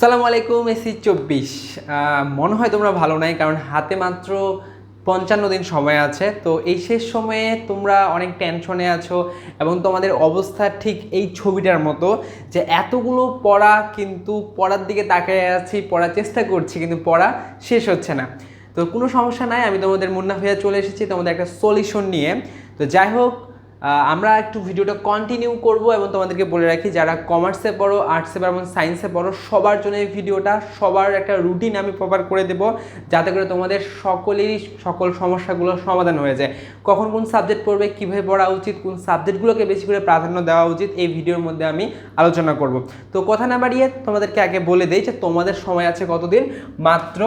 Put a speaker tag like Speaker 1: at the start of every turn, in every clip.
Speaker 1: সালামু আলাইকুম, এসি চব্বিশ। মনে হয় তোমরা ভালো নাই, কারণ হাতে মাত্র পঞ্চান্ন দিন সময় আছে। তো এই শেষ সময়ে তোমরা অনেক টেনশনে আছো এবং তোমাদের অবস্থা ঠিক এই ছবিটার মতো যে এতগুলো পড়া কিন্তু পড়ার দিকে তাকিয়ে আছি, পড়ার চেষ্টা করছি, কিন্তু পড়া শেষ হচ্ছে না। তো কোনো সমস্যা নাই, আমি তোমাদের মুন্না হয়ে চলে এসেছি তোমাদের একটা সলিউশন নিয়ে। তো যাই হোক আমরা একটু ভিডিওটা কন্টিনিউ করব এবং তোমাদেরকে বলে রাখি, যারা কমার্সে পড়ো আর্টসে পড়ো এবং সায়েন্সে পড়ো, সবার জন্য এই ভিডিওটা সবার একটা রুটিন আমি প্রপার করে দেব, যাতে করে তোমাদের সকলেরই সকল সমস্যাগুলো সমাধান হয়ে যায়। কখন কোন সাবজেক্ট পড়বে, কীভাবে পড়া উচিত, কোন সাবজেক্টগুলোকে বেশি করে প্রাধান্য দেওয়া উচিত, এই ভিডিওর মধ্যে আমি আলোচনা করব। তো কথা না বাড়িয়ে তোমাদেরকে আগে বলে দেই যে তোমাদের সময় আছে কতদিন? মাত্র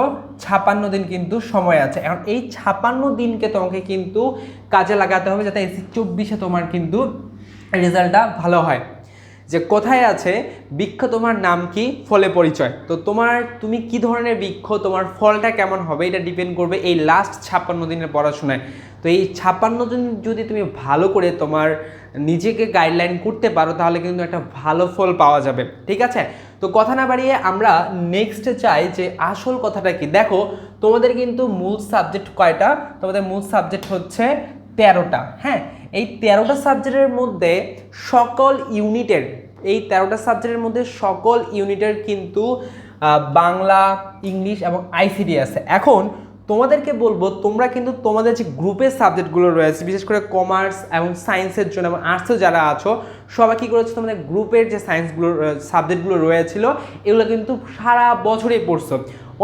Speaker 1: ছাপান্ন দিন কিন্তু সময় আছে। এখন এই ছাপান্ন দিনকে তোমাকে কিন্তু কাজে লাগাতে হবে যাতে এসি চব্বিশে তোমার কিন্তু রেজাল্টটা ভালো হয়। যে কোথায় আছে, বৃক্ষ তোমার নাম কি, ফলে পরিচয়। তো তোমার, তুমি কি ধরনের বৃক্ষ, তোমার ফলটা কেমন হবে, এটা ডিপেন্ড করবে এই লাস্ট ছাপ্পান্ন দিনের পড়াশোনায়। তো এই ছাপ্পান্ন দিন যদি তুমি ভালো করে তোমার নিজেকে গাইডলাইন করতে পারো, তাহলে কিন্তু একটা ভালো ফল পাওয়া যাবে। ঠিক আছে? তো কথা না বাড়িয়ে আমরা নেক্সট চাই যে আসল কথাটা কি। দেখো, তোমাদের কিন্তু মূল সাবজেক্ট কয়টা? তোমাদের মূল সাবজেক্ট হচ্ছে তেরোটা হ্যাঁ? এই তেরোটা সাবজেক্টের মধ্যে সকল ইউনিটের এই তেরোটা সাবজেক্টের মধ্যে সকল ইউনিটের কিন্তু বাংলা, ইংলিশ এবং আইসিডি আছে। এখন তোমাদেরকে বলব, তোমরা কিন্তু তোমাদের যে গ্রুপের সাবজেক্টগুলো রয়েছে, বিশেষ করে কমার্স এবং সায়েন্সের জন্য এবং আর্টসে যারা আছো, সবাই কী করেছ? তোমাদের গ্রুপের যে সায়েন্সগুলো সাবজেক্টগুলো রয়েছিল, এগুলো কিন্তু সারা বছরই পড়ছো।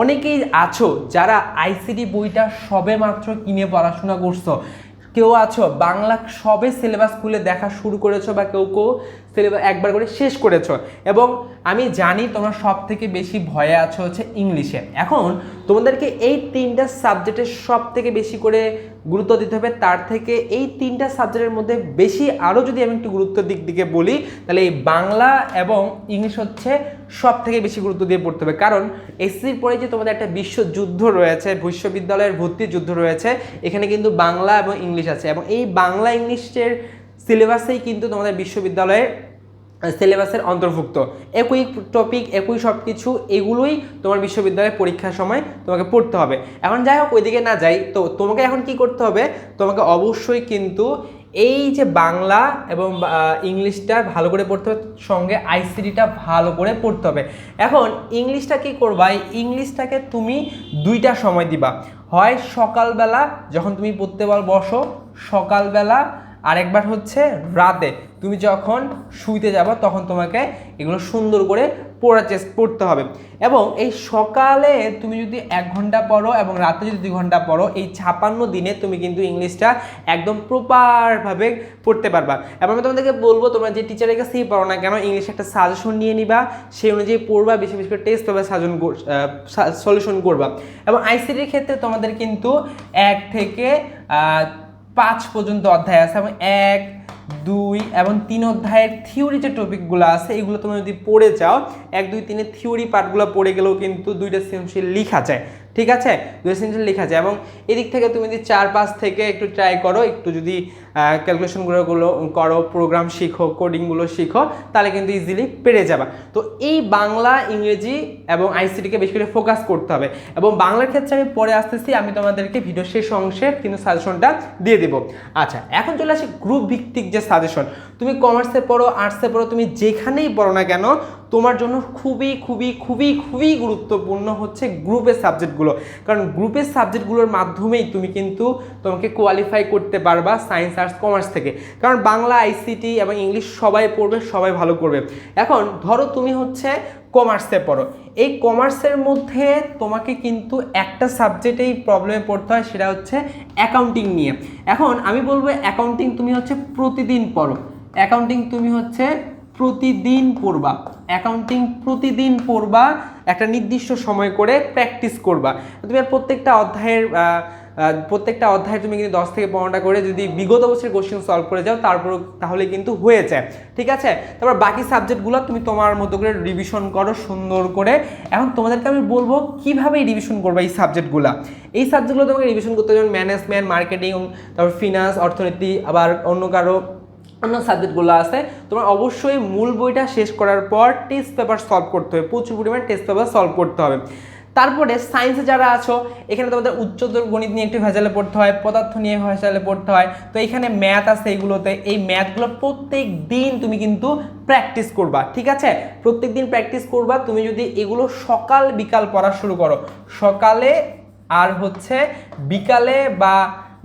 Speaker 1: অনেকেই আছো যারা আইসিডি বইটা সবে মাত্র কিনে পড়াশোনা করছ। কেউ আছো? বাংলা সবে সিলেবাস খুলে দেখা শুরু করেছ বা কেউ কেউ? সিলেবাস একবার করে শেষ করেছ। এবং আমি জানি তোমরা সব থেকে বেশি ভয়ে আছো হচ্ছে ইংলিশে। এখন তোমাদেরকে এই তিনটা সাবজেক্টের সব থেকে বেশি করে গুরুত্ব দিতে হবে। তার থেকে এই তিনটা সাবজেক্টের মধ্যে বেশি আরও যদি আমি একটু গুরুত্ব দিক দিকে বলি, তাহলে এই বাংলা এবং ইংলিশ হচ্ছে সব থেকে বেশি গুরুত্ব দিয়ে পড়তে হবে। কারণ এসসির পরে যে তোমাদের একটা বিশ্বযুদ্ধ রয়েছে, বিশ্ববিদ্যালয়ের ভর্তির যুদ্ধ রয়েছে, এখানে কিন্তু বাংলা এবং ইংলিশ আছে। এবং এই বাংলা, ইংলিশের সিলেবাসেই কিন্তু তোমাদের বিশ্ববিদ্যালয়ের সিলেবাসের অন্তর্ভুক্ত। একই টপিক একই সব কিছু এগুলোই তোমার বিশ্ববিদ্যালয়ের পরীক্ষার সময় তোমাকে পড়তে হবে। এখন যাই হোক, ওইদিকে না যাই, তো তোমাকে এখন কি করতে হবে? তোমাকে অবশ্যই কিন্তু এই যে বাংলা এবং ইংলিশটা ভালো করে পড়তে হবে, সঙ্গে আইসিডিটা ভালো করে পড়তে হবে। এখন ইংলিশটা কি করবা? ইংলিশটাকে তুমি দুইটা সময় দিবা। হয় সকালবেলা, যখন তুমি পড়তে বসো, সকালবেলা আরেকবার হচ্ছে রাতে। তুমি যখন শুইতে যাবা, তখন তোমাকে এগুলো সুন্দর করে পড়ার চেষ্টা পড়তে হবে। এবং এই সকালে তুমি যদি এক ঘণ্টা পড়ো এবং রাতে যদি দুই ঘণ্টা পড়ো, এই ছাপান্ন দিনে তুমি কিন্তু ইংলিশটা একদম প্রপারভাবে পড়তে পারবা। এবং আমি তোমাদেরকে বলব, তোমরা যে টিচারের কাছেই পড়ো না কেন, ইংলিশে একটা সাজেশন নিয়ে নিবা। সেই অনুযায়ী পড়বা বেশি বেশি করে টেস্ট পাবে সাজন সলিউশন করবা। এবং আইসিটির ক্ষেত্রে তোমাদের কিন্তু এক থেকে পাঁচ পর্যন্ত অধ্যায় আছে এবং এক, দুই এবং তিন অধ্যায়ের থিওরি যে টপিকগুলো আছে, এগুলো তোমরা যদি পড়ে যাও, এক, দুই, তিনের থিওরি পার্টগুলো পড়ে গেলেও কিন্তু দুইটা সৃজনশীল লিখা যায়। ঠিক আছে? দুইটা সৃজনশীল লেখা যায় এবং এদিক থেকে তুমি যদি চার পাঁচ থেকে একটু ট্রাই করো, একটু যদি ক্যালকুলেশনগুলো গুলো করো প্রোগ্রাম শিখো কোডিংগুলো শিখো, তাহলে কিন্তু ইজিলি পেরে যাবা। তো এই বাংলা, ইংরেজি এবং আইসিটিকে বেশি করে ফোকাস করতে হবে। এবং বাংলার ক্ষেত্রে আমি পরে আসতেছি, আমি তোমাদেরকে ভিডিও শেষ অংশে কিন্তু সাজেশনটা দিয়ে দেবো। আচ্ছা এখন চলে আসি গ্রুপ ভিত্তিক যে সাজেশন তুমি কমার্সে পড়ো আর্টসে পড়ো, তুমি যেখানেই পড়ো না কেন তোমার জন্য খুবই খুবই খুবই খুবই গুরুত্বপূর্ণ হচ্ছে গ্রুপের সাবজেক্টগুলো। কারণ গ্রুপের সাবজেক্টগুলোর মাধ্যমেই তুমি কিন্তু তোমাকে কোয়ালিফাই করতে পারবা সায়েন্স আর্টস কমার্স থেকে। কারণ বাংলা আইসিটি এবং ইংলিশ সবাই পড়বে, সবাই ভালো করবে। এখন ধরো তুমি হচ্ছে কমার্সে পড়ো। এই কমার্সের মধ্যে তোমাকে কিন্তু একটা সাবজেক্টেই প্রবলেমে পড়তে হয়, সেটা হচ্ছে অ্যাকাউন্টিং নিয়ে। এখন আমি বলব অ্যাকাউন্টিং তুমি হচ্ছে প্রতিদিন পড়ো। অ্যাকাউন্টিং তুমি হচ্ছে প্রতিদিন পড়বা। অ্যাকাউন্টিং প্রতিদিন পড়বা, একটা নির্দিষ্ট সময় করে প্র্যাকটিস করবা। তুমি আর প্রত্যেকটা অধ্যায়ের প্রত্যেকটা অধ্যায়ে তুমি কিন্তু দশ থেকে পনেরোটা করে যদি বিগত বছরের কোশ্চেন সলভ করে যাও তারপর তাহলে কিন্তু হয়ে যায় ঠিক আছে? তারপর বাকি সাবজেক্টগুলো তুমি তোমার মতো করে রিভিশন করো, সুন্দর করে। এখন তোমাদেরকে আমি বলব কীভাবে রিভিশন করবে এই সাবজেক্টগুলো এই সাবজেক্টগুলো তোমাকে রিভিশন করতে যেমন ম্যানেজমেন্ট মার্কেটিং তারপর ফিনান্স অর্থনীতি, আবার অন্য কারও অন্য সাবজেক্টগুলো আছে, তোমার অবশ্যই মূল বইটা শেষ করার পর টেস্ট পেপার সলভ করতে হবে, প্রচুর পরিমাণে টেস্ট পেপার সলভ করতে হবে। তারপরে সায়েন্সে যারা আছো, এখানে তোমাদের উচ্চতর গণিত নিয়ে একটু ভেজালে পড়তে হয়, পদার্থ নিয়ে ভেজালে পড়তে হয়, তো এখানে ম্যাথ আছে এইগুলোতে এই ম্যাথগুলো প্রত্যেক দিন তুমি কিন্তু প্র্যাকটিস করবা, ঠিক আছে? প্রত্যেক দিন প্র্যাকটিস করবা, তুমি যদি এগুলো সকাল বিকাল পড়া শুরু করো, সকালে আর হচ্ছে বিকালে বা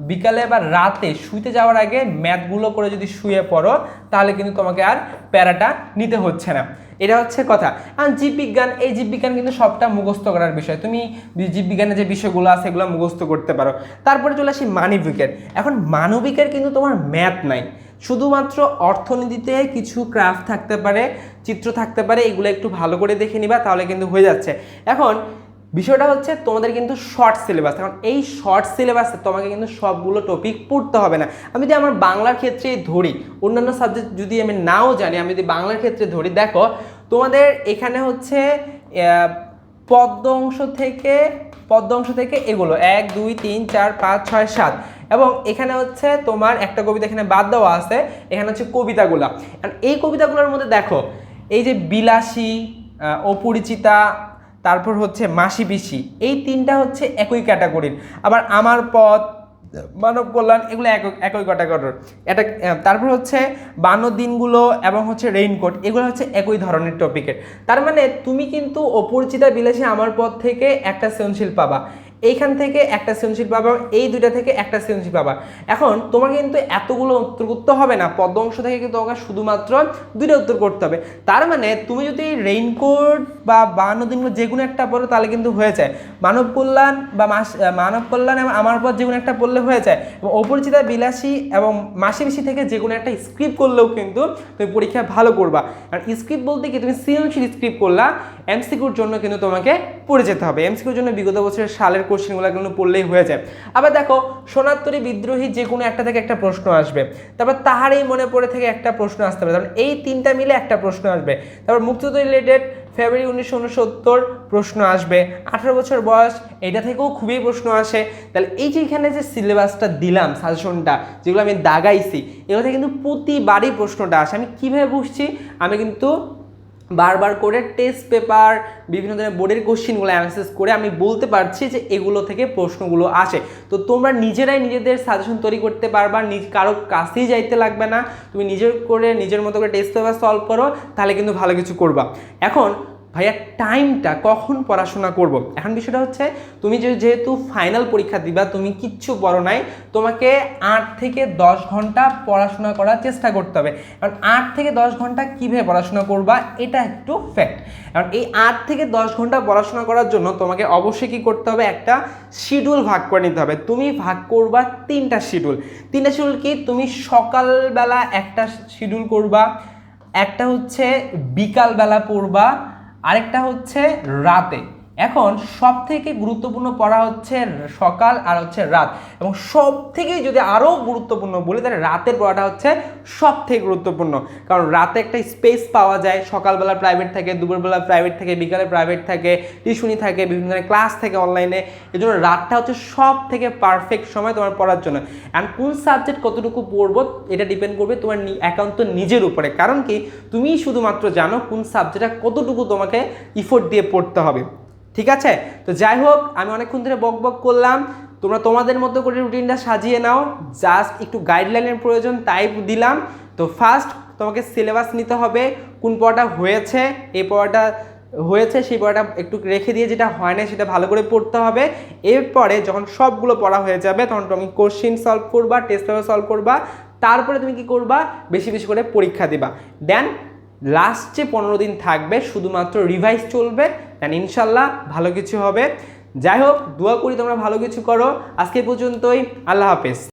Speaker 1: বিকালে বা রাতে শুইতে যাওয়ার আগে ম্যাথগুলো করে যদি শুয়ে পড়ো, তাহলে কিন্তু তোমাকে আর প্যারাটা নিতে হচ্ছে না। এটা হচ্ছে কথা। আর জীববিজ্ঞান, এই জীববিজ্ঞান কিন্তু সবটা মুখস্থ করার বিষয়। তুমি জীববিজ্ঞানের যে বিষয়গুলো আছে, এগুলো মুখস্থ করতে পারো। তারপরে চলে আসি মানবিকের। এখন মানবিকের কিন্তু তোমার ম্যাথ নাই। শুধুমাত্র অর্থনীতিতে কিছু ক্রাফট থাকতে পারে, চিত্র থাকতে পারে, এগুলো একটু ভালো করে দেখে নিবা, তাহলে কিন্তু হয়ে যাচ্ছে। এখন বিষয়টা হচ্ছে তোমাদের কিন্তু শর্ট সিলেবাস কারণ এই শর্ট সিলেবাসে তোমাকে কিন্তু সবগুলো টপিক পড়তে হবে না। আমি যদি আমার বাংলার ক্ষেত্রেই ধরি, অন্যান্য সাবজেক্ট যদি আমি নাও জানি, আমি যদি বাংলার ক্ষেত্রে ধরি, দেখো, তোমাদের এখানে হচ্ছে পদ্য অংশ থেকে পদ্য অংশ থেকে এগুলো, এক, দুই, তিন, চার, পাঁচ, ছয়, সাত। এবং এখানে হচ্ছে তোমার একটা কবিতা এখানে বাদ দেওয়া আছে, এখানে হচ্ছে কবিতাগুলা। এই কবিতাগুলোর মধ্যে দেখো, এই যে বিলাসী অপরিচিতা তারপর হচ্ছে মাসি পিসি। এই তিনটা হচ্ছে একই ক্যাটাগরির। আবার আমার পথ মানব কল্যাণ, এগুলো একই একই ক্যাটাগরির। এটা তারপর হচ্ছে বান্ন দিনগুলো এবং হচ্ছে রেইনকোট এগুলো হচ্ছে একই ধরনের টপিকের তার মানে তুমি কিন্তু অপরিচিতা বিলাসী আমার পথ থেকে একটা সৃজনশীল পাবা। এইখান থেকে একটা সৃজনশীল পাবা এই দুইটা থেকে একটা সৃজনশীল পাবা এখন তোমাকে কিন্তু এতগুলো উত্তর করতে হবে না পদ্ম অংশ থেকে কিন্তু তোমাকে শুধুমাত্র দুইটা উত্তর করতে হবে। তার মানে তুমি যদি রেইনকোট বা বান্ন দিনগুলো যে কোনো একটা পড়ো, তাহলে কিন্তু হয়ে যায়। মানব কল্যাণ বা মাস, মানব কল্যাণ এবং আমার পর যে কোনো একটা পড়লে হয়ে যায়। এবং অপরিচিতা, বিলাসী এবং মাসি বেশি থেকে যে কোনো একটা স্ক্রিপ্ট করলেও কিন্তু তুমি পরীক্ষায় ভালো করবা। আর স্ক্রিপ্ট বলতে কি, তুমি সৃজনশীল স্ক্রিপ্ট করলা এমসিকিউর জন্য কিন্তু তোমাকে পড়ে যেতে হবে। এমসিকিউর জন্য বিগত বছরের সালের কোশ্চেনগুলো কিন্তু পড়লেই হয়ে যায়। আবার দেখো, সোনাত্তরী বিদ্রোহী যে কোনো একটা থেকে একটা প্রশ্ন আসবে। তারপর তাহারই মনে পড়ে থেকে একটা প্রশ্ন আসতে পারে। তারপর এই তিনটা মিলে একটা প্রশ্ন আসবে। তারপর মুক্তিযুদ্ধ রিলেটেড ফেব্রুয়ারি উনিশশো উনসত্তর প্রশ্ন আসবে। আঠারো বছর বয়স, এটা থেকেও খুবই প্রশ্ন আসে। তাহলে এই যে এখানে যে সিলেবাসটা দিলাম সাজেশনটা যেগুলো আমি দাগাইছি এগুলো থেকে কিন্তু প্রতিবারই প্রশ্নটা আসে। আমি কীভাবে বুঝছি? আমি কিন্তু বারবার করে টেস্ট পেপার বিভিন্ন ধরনের বোর্ডের কোশ্চিনগুলো অ্যানালাইসিস করে আমি বলতে পারছি যে এগুলো থেকে প্রশ্নগুলো আসে। তো তোমরা নিজেরাই নিজেদের সাজেশন তৈরি করতে পারবা, নিজ কারও কাছেই যাইতে লাগবে না। তুমি নিজের করে, নিজের মতো করে টেস্ট পেপার সলভ করো, তাহলে কিন্তু ভালো কিছু করবা। এখন ভাইয়া টাইমটা কখন পড়াশোনা করব? এখন বিষয়টা হচ্ছে, তুমি যেহেতু ফাইনাল পরীক্ষা দিবা, তুমি কিচ্ছু পড়ো নাই, তোমাকে আট থেকে দশ ঘণ্টা পড়াশোনা করার চেষ্টা করতে হবে। কারণ আট থেকে দশ ঘণ্টা কীভাবে পড়াশোনা করবা, এটা একটু ফ্যাক্ট কারণ এই আট থেকে দশ ঘণ্টা পড়াশোনা করার জন্য তোমাকে অবশ্যই কী করতে হবে, একটা শিডিউল ভাগ করে নিতে হবে। তুমি ভাগ করবা তিনটা শিডিউল তিনটা শিডিউল কি, তুমি সকালবেলা একটা শিডিউল করবা, একটা হচ্ছে বিকালবেলা পড়বা আরেকটা হচ্ছে রাতে। এখন সব থেকে গুরুত্বপূর্ণ পড়া হচ্ছে সকাল আর হচ্ছে রাত। এবং সব থেকে যদি আরও গুরুত্বপূর্ণ বলি, তাহলে রাতের পড়াটা হচ্ছে সব থেকে গুরুত্বপূর্ণ। কারণ রাতে একটা স্পেস পাওয়া যায়। সকালবেলা প্রাইভেট থাকে, দুপুরবেলা প্রাইভেট থাকে, বিকালে প্রাইভেট থাকে, টিউশনি থাকে, বিভিন্ন ধরনের ক্লাস থাকে অনলাইনে এই জন্য রাতটা হচ্ছে সব থেকে পারফেক্ট সময় তোমার পড়ার জন্য। অ্যান্ড কোন সাবজেক্ট কতটুকু পড়ব, এটা ডিপেন্ড করবে তোমার একান্ত নিজের উপরে। কারণ কি, তুমি শুধুমাত্র জানো কোন সাবজেক্টটা কতটুকু তোমাকে ইফোর্ট দিয়ে পড়তে হবে। ঠিক আছে? তো যাই হোক, আমি অনেকক্ষণ ধরে বক বক করলাম। তোমরা তোমাদের মতো করে রুটিনটা সাজিয়ে নাও। জাস্ট একটু গাইডলাইনের প্রয়োজন, তাই দিলাম। তো ফার্স্ট তোমাকে সিলেবাস নিতে হবে, কোন পড়াটা হয়েছে, এই পড়াটা হয়েছে, সেই পড়াটা একটু রেখে দিয়ে যেটা হয় না সেটা ভালো করে পড়তে হবে। এরপরে যখন সবগুলো পড়া হয়ে যাবে, তখন তুমি কোশ্চিন সলভ করবা টেস্ট পেপার সলভ করবা। তারপরে তুমি কি করবা? বেশি বেশি করে পরীক্ষা দিবা। দেন লাস্ট যে পনেরো দিন থাকবে, শুধুমাত্র রিভাইস চলবে দেন ইনশাল্লাহ ভালো কিছু হবে। যাই হোক, দোয়া করি তোমরা ভালো কিছু করো। আজকে পর্যন্তই, আল্লাহ হাফেজ।